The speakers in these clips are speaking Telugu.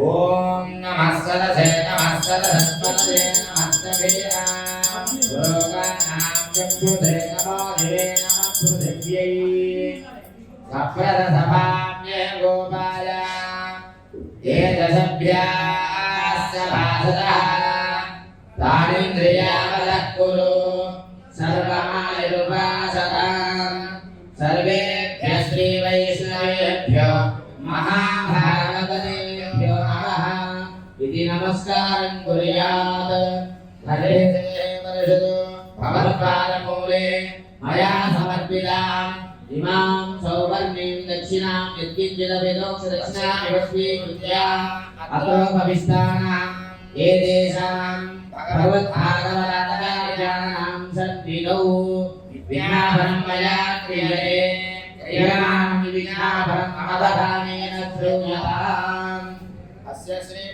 ఓం నమః సరసే నమః సరసత్పదే నమః సవేరా నమో దివే నమః పృథివ్యై సప్రసభామ్యే గోపాల. ఏదసభ్యాస్య భాసదః. తానింద్రియావదః కురు నమస్కారం కురయాత్ హరే పరిషదు భగవత్పాదమూలే మయా సమర్పితాం ఇమాం సౌవర్ణీం దక్షిణాం యత్కించిదవిదోక్ష దక్షిణామివ స్వీకృత్య అతోపవిస్తానాం ఏదేశాం భగవద్భాగవతాచార్యాణాం సన్నిధౌ విజ్ఞాపనం మయా క్రియతే క్రియమాం విజ్ఞాపనం అవధానేన శ్రూయతా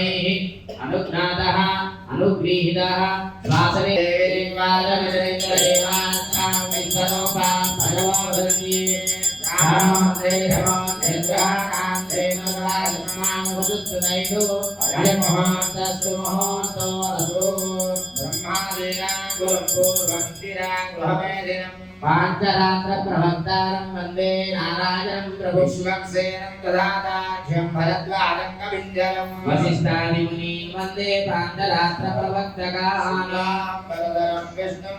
సిద్ధిరకలుగొన్నంతో భవంతః యోగ్యతా సిద్ధిరస్తు తేనోరాజమాం వదుస్తునైదు అయమహాంతస్తు మహోంతో అదో బ్రహ్మాదీనా గురుం పూర్వం స్థిరాం గృహమేదినం పాంచరాత్ర ప్రవక్తారం వందే నారాయణం ప్రభుష్వక్సేనం దదాతాఖ్యం భరద్వాజం కవింజలం వశిష్ఠాది మునీన్ వందే పాంచరాత్ర ప్రవక్తకానాం వరదరం విష్ణుం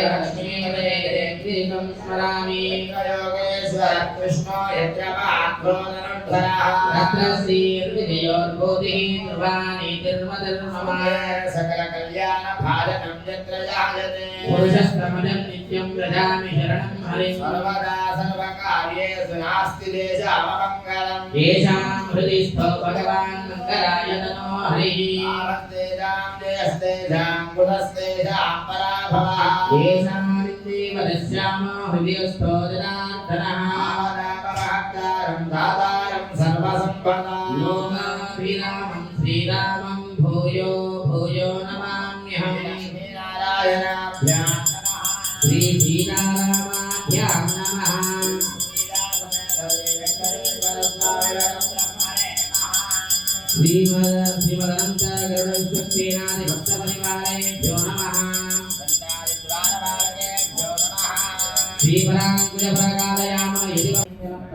विष्णो यत्रमात्मोदनोद्धरात्रस्त्रीर्विजयोर्बोधिः ध्रुवाणि सकलकल्याणभारतं यत्र जायते पुरुषस्तमनं नित्यं व्रजामि शरणं हरिं सर्वदा सर्वकार्येषु नास्ति देशाममङ्गलम् येषां हृदि स्थौ भगवान् मङ्गलाय नमो हरिः आस्तेजां देस्तेजां गुणस्तेजां पराभवः येषां नित्येव दश्यामो हृदि स्थो जनार्दनः सर्वसम्पदा लोकाभिरामं श्रीरामं भूयो भूयो नमाम्यहं श्रीनारायणाभ्यां नमः श्रीसीतारामाभ्यां नमः श्रीमद श्रीमदनंत गरुडविश्वक्सेनादि भक्तपरिवारेभ्यो नमः श्रीपराङ्कुशपरकालयाम यदि